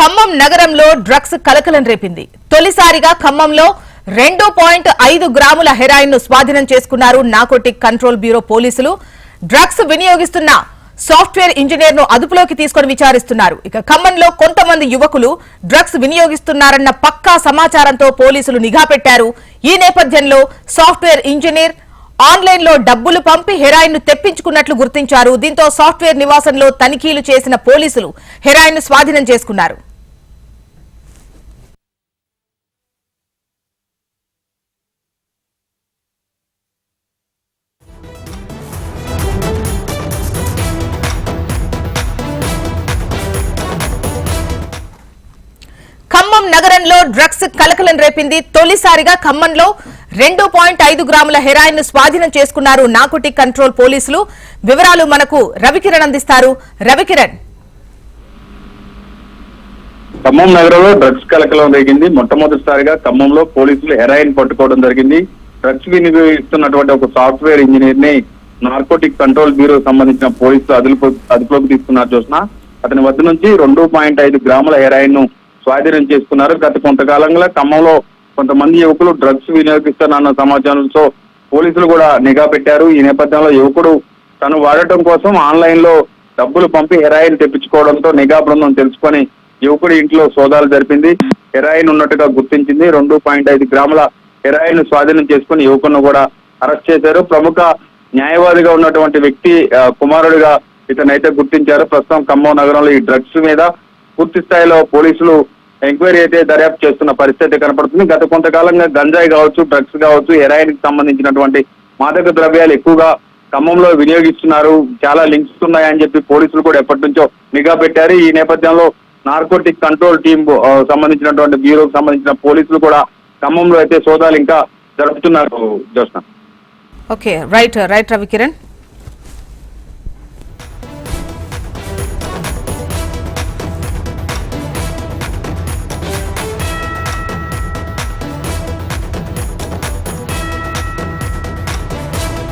ఖమ్మం నగరంలో డ్రగ్స్ కలకలం రేపింది. తొలిసారిగా ఖమ్మంలో రెండు పాయింట్ ఐదు గ్రాముల హెరాయిన్ను స్వాధీనం చేసుకున్నారు నాకోటిక్ కంట్రోల్ బ్యూరో పోలీసులు. డ్రగ్స్ వినియోగిస్తున్న సాఫ్ట్వేర్ ఇంజనీర్ను అదుపులోకి తీసుకొని విచారిస్తున్నారు. ఇక ఖమ్మంలో కొంతమంది యువకులు డ్రగ్స్ వినియోగిస్తున్నారన్న పక్కా సమాచారంతో పోలీసులు నిఘా పెట్టారు. ఈ నేపథ్యంలో సాఫ్ట్వేర్ ఇంజనీర్ ఆన్లైన్లో డబ్బులు పంపి హెరాయిన్ను తెప్పించుకున్నట్లు గుర్తించారు. దీంతో సాఫ్ట్వేర్ నివాసంలో తనిఖీలు చేసిన పోలీసులు హెరాయిన్ను స్వాధీనం చేసుకున్నారు. నగరంలో డ్రగ్స్ కలకలం రేపింది. తొలిసారిగా ఖమ్మంలో రెండు పాయింట్ ఐదు గ్రాముల హెరాయిన్ను స్వాధీనం చేసుకున్నారు నాకోటిక్ కంట్రోల్ పోలీసులు. వివరాలు మనకు రవికిరణ్ అందిస్తారు. రవికిరణ్. ఖమ్మం నగరంలో డ్రగ్స్ కలకలం రేగింది. మొట్టమొదటిసారిగా ఖమ్మంలో పోలీసులు హెరాయిన్ పట్టుకోవడం జరిగింది. డ్రగ్స్ వినియోగిస్తున్నటువంటి ఒక సాఫ్ట్వేర్ ఇంజనీర్ని నార్కోటిక్ కంట్రోల్ బ్యూరో సంబంధించిన పోలీసులు అదుపులోకి తీసుకున్నారు చూసిన అతని వద్ద నుంచి రెండు పాయింట్ ఐదు గ్రాముల హెరాయిన్ను స్వాధీనం చేసుకున్నారు. గత కొంతకాలంగా ఖమ్మంలో కొంతమంది యువకులు డ్రగ్స్ వినియోగిస్తారన్న సమాచారంతో పోలీసులు కూడా నిఘా పెట్టారు. ఈ నేపథ్యంలో యువకుడు తను వాడటం కోసం ఆన్లైన్లో డబ్బులు పంపి హెరాయిన్ తెప్పించుకోవడంతో నిఘా బృందం తెలుసుకొని యువకుడి ఇంట్లో సోదాలు జరిపింది. హెరాయిన్ ఉన్నట్టుగా గుర్తించింది. రెండు పాయింట్ ఐదు గ్రాముల హెరాయిన్ స్వాధీనం చేసుకుని యువకులను కూడా అరెస్ట్ చేశారు. ప్రముఖ న్యాయవాదిగా ఉన్నటువంటి వ్యక్తి కుమారుడిగా ఇతనైతే గుర్తించారు. ప్రస్తుతం ఖమ్మం నగరంలో ఈ డ్రగ్స్ మీద పూర్తి స్థాయిలో పోలీసులు ఎంక్వైరీ అయితే దర్యాప్తు చేస్తున్న పరిస్థితి కనపడుతుంది. గత కొంతకాలంగా గంజాయి కావచ్చు డ్రగ్స్ కావచ్చు హెరాయిన్కి సంబంధించినటువంటి మాదక ద్రవ్యాలు ఎక్కువగా ఖమ్మంలో వినియోగిస్తున్నారు. చాలా లింక్స్ ఉన్నాయని చెప్పి పోలీసులు కూడా ఎప్పటి నుంచో నిఘా పెట్టారు. ఈ నేపథ్యంలో నార్కోటిక్ కంట్రోల్ టీం సంబంధించినటువంటి బ్యూరోకి సంబంధించిన పోలీసులు కూడా ఖమ్మంలో అయితే సోదాలు ఇంకా జరుపుతున్నారు. Jyoshna okay right right Ravikiran.